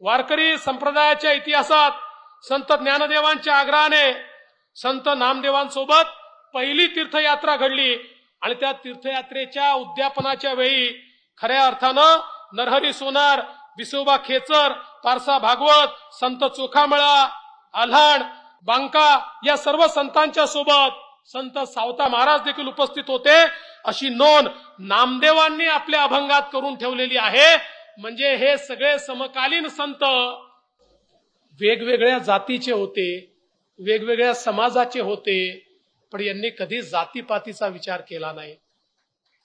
वारकरी संप्रदायाच्या इतिहासात संत ज्ञानदेवांच्या आग्रहाने संत नामदेवांसोबत पहिली तीर्थयात्रा घडली आणि त्या तीर्थयात्रेच्या उद्यापनाच्या वेळी खऱ्या अर्थानं नरहरी सोनार विसोबा खेचर पारसा भागवत संत चोखामळा आल्हाण बांका या सर्व संतांच्या सोबत संत सावता महाराज देखील उपस्थित होते. अशी नोंद नामदेवांनी आपल्या अभंगात करून ठेवलेली आहे. म्हणजे हे सगळे समकालीन संत वेगवेगळ्या जातीचे होते वेगवेगळ्या समाजाचे होते पण यांनी कधी जातीपातीचा विचार केला नाही.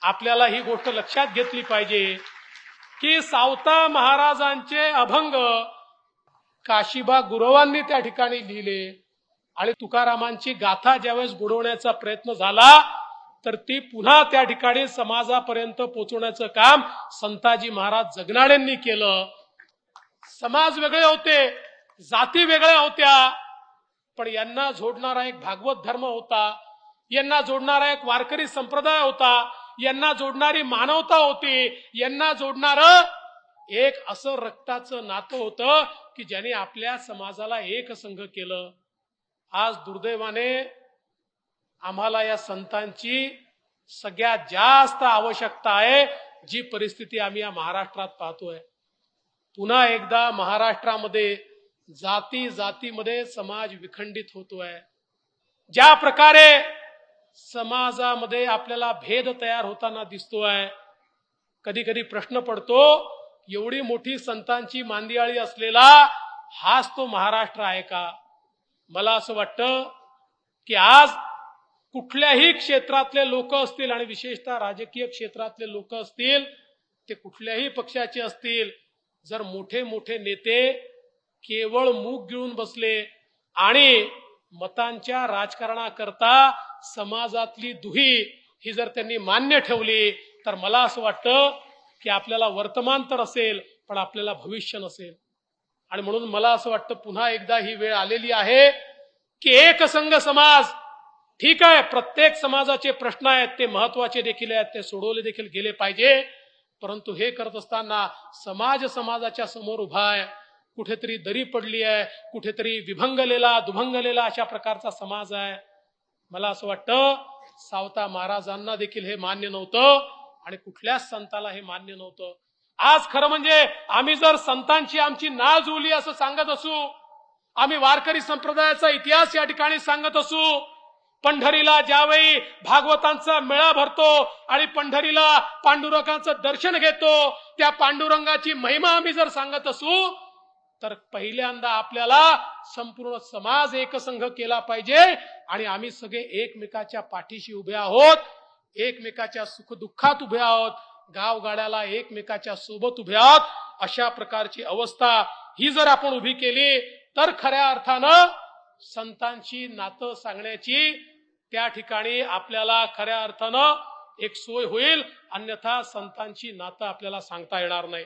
आपल्याला ही गोष्ट लक्षात घेतली पाहिजे की सावता महाराजांचे अभंग काशीबा गुरवांनी त्या ठिकाणी लिहिले आणि तुकारामांची गाथा ज्यावेळेस बुडवण्याचा प्रयत्न झाला तर ती पुन्हा त्या ठिकाणी समाजापर्यंत पोहोचवण्याचं काम संताजी महाराज जगनाड्यांनी केलं. समाज वेगळे होते जाती वेगळ्या होत्या पण यांना जोडणारा एक भागवत धर्म होता यांना जोडणारा एक वारकरी संप्रदाय होता यांना जोडणारी मानवता होती यांना जोडणार एक असं रक्ताचं नातं होतं की ज्याने आपल्या समाजाला एक संघ केलं. आज दुर्दैवाने आम्हाला या संतांची सगळ्यात जास्त आवश्यकता आहे जी परिस्थिती आम्ही या महाराष्ट्रात पाहतोय. पुन्हा एकदा महाराष्ट्रामध्ये जाती जातीमध्ये समाज विखंडित होतोय. ज्या प्रकारे समाजामध्ये आपल्याला भेद तयार होताना दिसतोय कधी कधी प्रश्न पडतो एवढी मोठी संतांची मांदियाळी असलेला हाच तो महाराष्ट्र आहे का? मला असं वाटतं की आज कुठल्याही क्षेत्रातले लोक असतील आणि विशेषतः राजकीय क्षेत्रातले लोक असतील ते कुठल्याही पक्षाचे असतील जर मोठे मोठे नेते केवळ मूग गिळून बसले आणि मतांच्या राजकारणाकरता समाजातली दुही ही जर त्यांनी मान्य ठेवली तर मला असं वाटतं की आपल्याला वर्तमान तर असेल पण आपल्याला भविष्य नसेल. आणि म्हणून मला असं वाटतं पुन्हा एकदा ही वेळ आलेली आहे की एक संघ समाज ठीक आहे प्रत्येक समाजाचे प्रश्न आहेत ते महत्त्वाचे देखील आहेत ते सोडवले देखील गेले पाहिजे. परंतु हे करत असताना समाज समाजाच्या समोर उभा आहे कुठेतरी दरी पडली आहे कुठेतरी विभंगलेला दुभंगलेला अशा प्रकारचा समाज आहे. मला असं वाटतं सावता महाराजांना देखील हे मान्य नव्हतं आणि कुठल्याच संताला हे मान्य नव्हतं. आज खरं म्हणजे आम्ही जर संतांची आमची नाळ जुळली असं सांगत असू आम्ही वारकरी संप्रदायाचा इतिहास या ठिकाणी सांगत असू पंढरीला ज्यावेळी भागवतांचा मेळा भरतो आणि पंढरीला पांडुरंगाचं दर्शन घेतो त्या पांडुरंगाची महिमा आम्ही जर सांगत असू तर पहिल्यांदा आपल्याला संपूर्ण समाज एकसंघ केला पाहिजे आणि आम्ही सगळे एकमेकाच्या पाठीशी उभे आहोत एकमेकाच्या सुखदुःखात उभे आहोत गावगाड्याला एकमेकाच्या सोबत उभे आहोत अशा प्रकारची अवस्था ही जर आपण उभी केली तर खऱ्या अर्थानं संतांची नातं सांगण्याची त्या ठिकाणी आपल्याला खऱ्या अर्थानं एक सोय होईल अन्यथा संतांची नातं आपल्याला सांगता येणार नाही.